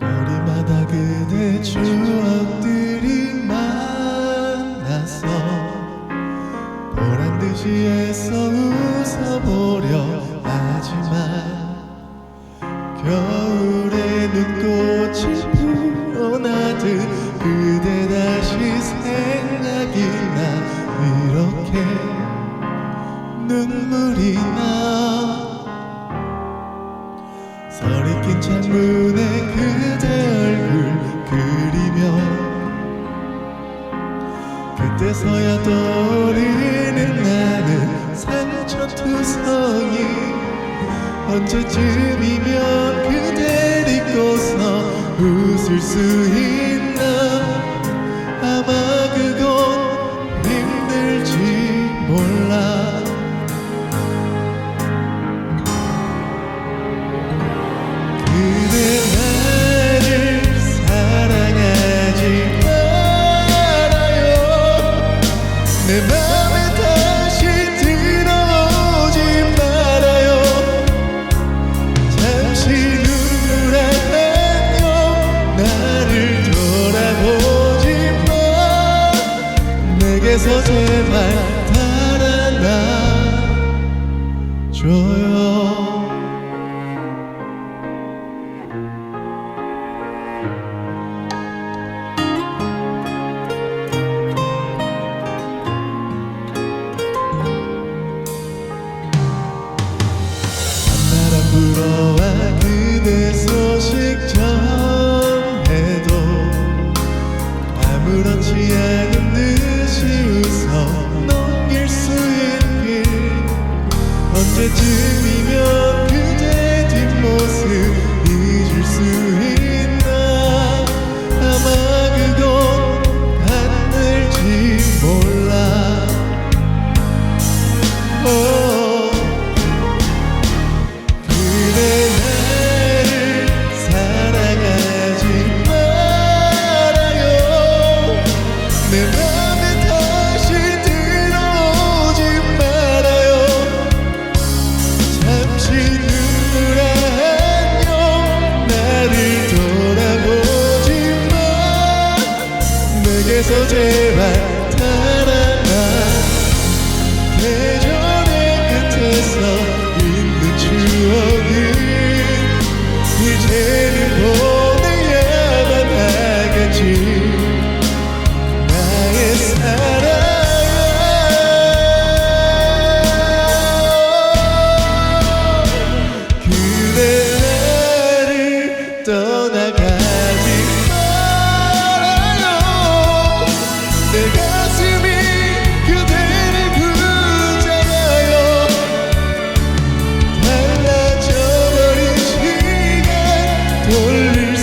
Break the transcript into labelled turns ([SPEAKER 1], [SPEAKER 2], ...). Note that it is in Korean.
[SPEAKER 1] 거리마다 그대 추억들이 만나서 보란 듯이 웃어보려 하지만 이렇게 눈물이 나. 서리 낀 창문에 그대 얼굴 그리며 그때서야 떠오르는 나는 상처투성이 언제쯤이면 그댈 잊고서 웃을 수 있나 내 맘에 다시 들어오지 말아요. 잠시 눈물 안녕 나를 돌아보지 마. 내게서 제발 달아나 줘요 떠나가지 말아요. 내 가슴이 그대를 부르잖아요 달라져버린 시간 돌려